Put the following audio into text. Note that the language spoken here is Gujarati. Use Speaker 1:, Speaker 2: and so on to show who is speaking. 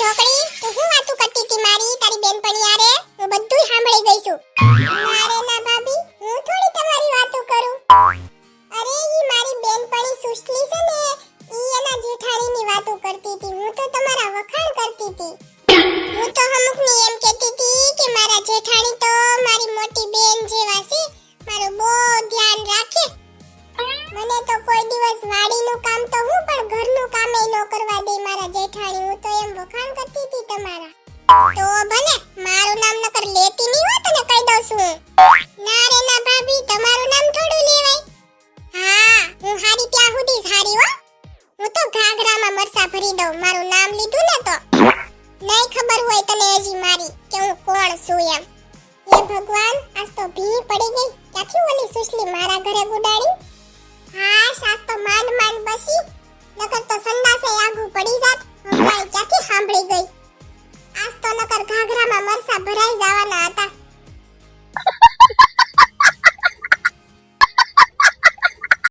Speaker 1: ઢોકળી? તું હું વાતું કરતી હતી મારી? તારી બેનપણી આરે? હું બધું સાંભળી ગઈ છું. ના ના ભાભી, હું થોડી તમારી વાતો કરું? અરે, ઈ મારી બેનપણી સુશલી છે ને, ઈ એના જેઠાણીની વાતો કરતી હતી. હું તો તમારા વખાણ કરતી હતી. હું તો અમુકની એમ કહેતી હતી કે મારા જેઠાણી તો મારી મોટી બેન જેવા છે. મારું બહુ ધ્યાન રાખે. મને તો કોઈ દિવસ વાડીનું કામ તો હું, પણ ઘરનું કામ એ ન કરવા દે મારા જેઠાણી. તો ભલે, મારું નામ નકર લેતી નહીં હોત ને કહી દઉં છું. ના રે ના ભાભી, તમારું નામ થોડું લેવાય. હા, હું હારી ત્યાં સુધી હારી હો. હું તો ઘાઘરામાં મરસા ભરી દઉં, મારું નામ લીધું ને તો. નહીં ખબર હોય તને હજી મારી કે હું કોણ છું એમ. હે ભગવાન, આજ તો ભી પડી ગઈ. ક્યાંથી ઓલી સુશલી મારા ઘરે ગુડાડી? નકર ઘાઘરામાં મરસા ભરાઈ જવાના હતા.